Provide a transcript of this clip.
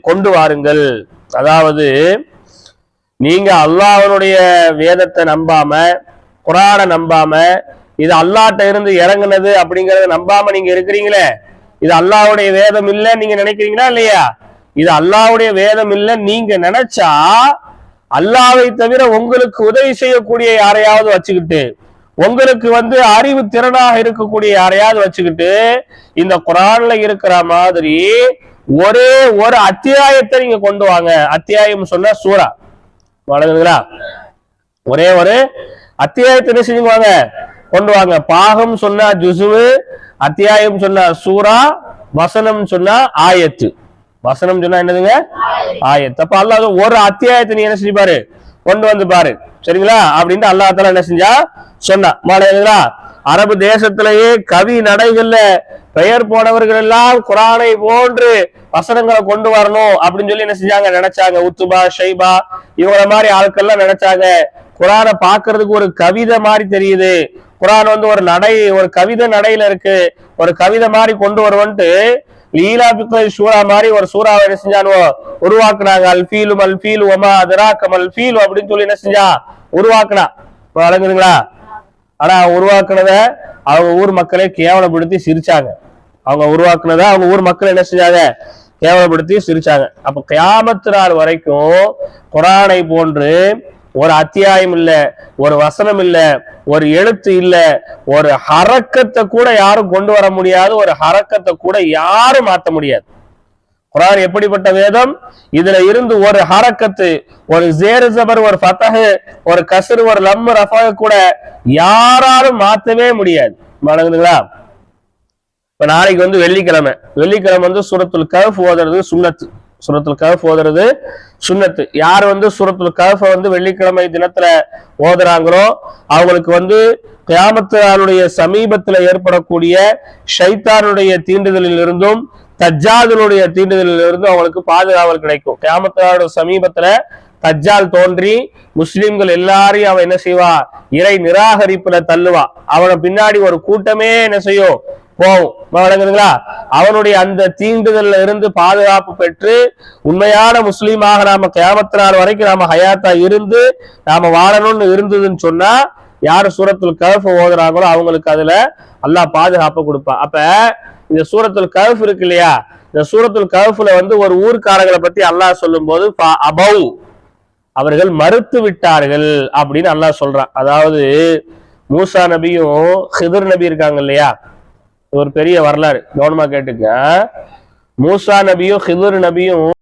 கொண்டு வாருங்கள். அதாவது நீங்க அல்லாஹனுடைய வேதத்தை நம்பாம குரானை நம்பாம இது அல்லாட்ட இருந்து இறங்குனது அப்படிங்கறத நம்பாம நீங்க இருக்கிறீங்களே இது அல்லாவுடைய வேதம் இல்ல நீங்க நினைக்கிறீங்களா இல்லையா? இது அல்லாவுடைய வேதம் இல்ல நீங்க நினைச்சா அல்லாவை தவிர உங்களுக்கு உதவி செய்யக்கூடிய யாரையாவது வச்சுக்கிட்டு உங்களுக்கு வந்து அறிவு திறனாக இருக்கக்கூடிய யாரையாவது வச்சுக்கிட்டு இந்த குரான்ல இருக்கிற மாதிரி ஒரே ஒரு அத்தியாயத்தை நீங்க கொண்டு வாங்க. அத்தியாயம் சொன்னா சூரா வழங்குதுங்களா? ஒரே ஒரு அத்தியாயத்தை என்ன செஞ்சுக்குவாங்க கொண்டு வாங்க. பாகம் சொன்னா ஜுசுவு அத்தியாயம் சொன்னா சூரா வசனம் சொன்னா ஆயத்து. வசனம் சொன்னா என்னதுங்க? ஆயத்து. அப்ப அல்லாஹ் ஒரு அத்தியாயத்தை நீ என்ன செஞ்சு பாரு கொண்டு வந்து பாரு. சரிங்களா? அப்படின்ட்டு அல்லாஹ் என்ன செஞ்சா? சொன்னா. மாலைங்களா அரபு தேசத்திலேயே கவி நடைகள்ல பெயர் போனவர்கள் எல்லாம் குரானை போன்று வசனங்களை கொண்டு வரணும் அப்படின்னு சொல்லி என்ன செஞ்சாங்க? நினைச்சாங்க. உத்துபா ஷைபா இவங்கள மாதிரி ஆட்கள்லாம் நினைச்சாங்க. குரானை பாக்குறதுக்கு ஒரு கவிதை மாதிரி தெரியுது. குரான் வந்து ஒரு நடை ஒரு கவிதை நடையில இருக்கு. ஒரு கவிதை மாதிரி கொண்டு வருவன்ட்டு லீலா பிக்கள் சூரா மாதிரி ஒரு சூறாவை என்ன செஞ்சானுவோ உருவாக்குனாங்க. அல்பீலும் ஃபீலு ஒமா அதராக்கம் அல் அப்படின்னு சொல்லி என்ன செஞ்சா உருவாக்குனா. வழங்குதுங்களா? ஆனா உருவாக்குனத அவங்க ஊர் மக்களே கேவலப்படுத்தி சிரிச்சாங்க. அவங்க உருவாக்குனத அவங்க ஊர் மக்கள் என்ன செஞ்சாங்க? கேவலப்படுத்தி சிரிச்சாங்க. அப்ப கியாமத்து நாள் வரைக்கும் குரானை போன்று ஒரு அத்தியாயம் இல்ல ஒரு வசனம் இல்ல ஒரு எழுத்து இல்ல ஒரு ஹரக்கத்தை கூட யாரும் கொண்டு வர முடியாது ஒரு ஹரக்கத்தை கூட யாரும் மாத்த முடியாது. குரான் எப்படிப்பட்ட வேதம்? இதுல இருந்து ஒரு ஹரக்கத்து ஒரு ஜேரு ஜபர் ஒரு ஃபத்தஹு ஒரு கசரு ஒரு லம்மு ரஃபாக கூட யாராலும் மாத்தவே முடியாது. வணங்குதுங்களா இப்ப நாளைக்கு வந்து வெள்ளிக்கிழமை. வெள்ளிக்கிழமை வந்து சுரத்துல் கஃப் ஓதுறது சுண்ணத்து. சுரத்துல் கஃப் ஓதுறது சுண்ணத்து. யார் வந்து சுரத்துல் கஃபை வந்து வெள்ளிக்கிழமை தினத்துல ஓதுறாங்களோ அவங்களுக்கு வந்து கியாமத்து சமீபத்துல ஏற்படக்கூடிய ஷைத்தானுடைய தீண்டுதலில் இருந்தும் தஜ்ஜாதனுடைய தீண்டுதலில் இருந்து அவங்களுக்கு பாதுகாவல் கிடைக்கும். கியாமத்து சமீபத்துல தஜ்ஜால் தோன்றி முஸ்லிம்கள் எல்லாரையும் அவன் என்ன செய்வா? இறை நிராகரிப்புல தள்ளுவா. அவனை பின்னாடி ஒரு கூட்டமே என்ன செய்யும்? போகும். வழங்குதுங்களா அவனுடைய அந்த தீண்டுதல்ல இருந்து பாதுகாப்பு பெற்று உண்மையான முஸ்லீமாக நாம கேமத்து நாள் வரைக்கும் நாம ஹயாத்தா இருந்து நாம வாழணும்னு இருந்ததுன்னு சொன்னா யாரு சூரத்தில் கலப்பு ஓதுறாங்களோ அவங்களுக்கு அதுல அல்லா பாதுகாப்பு கொடுப்பான். அப்ப இந்த சூரத்துல் கஃப் இருக்கு இல்லையா? இந்த சூரத்துல் கஃப்ல வந்து ஒரு ஊர்க்காரங்களை பத்தி அல்லாஹ் சொல்லும் போது அபவ் அவர்கள் மறுத்து விட்டார்கள் அப்படின்னு அல்லாஹ் சொல்றான். அதாவது மூசா நபியும் ஹிதர் நபி இருக்காங்க இல்லையா? ஒரு பெரிய வரலாறு. கவனமா கேட்டுக்க. மூசா நபியும் ஹிதர் நபியும்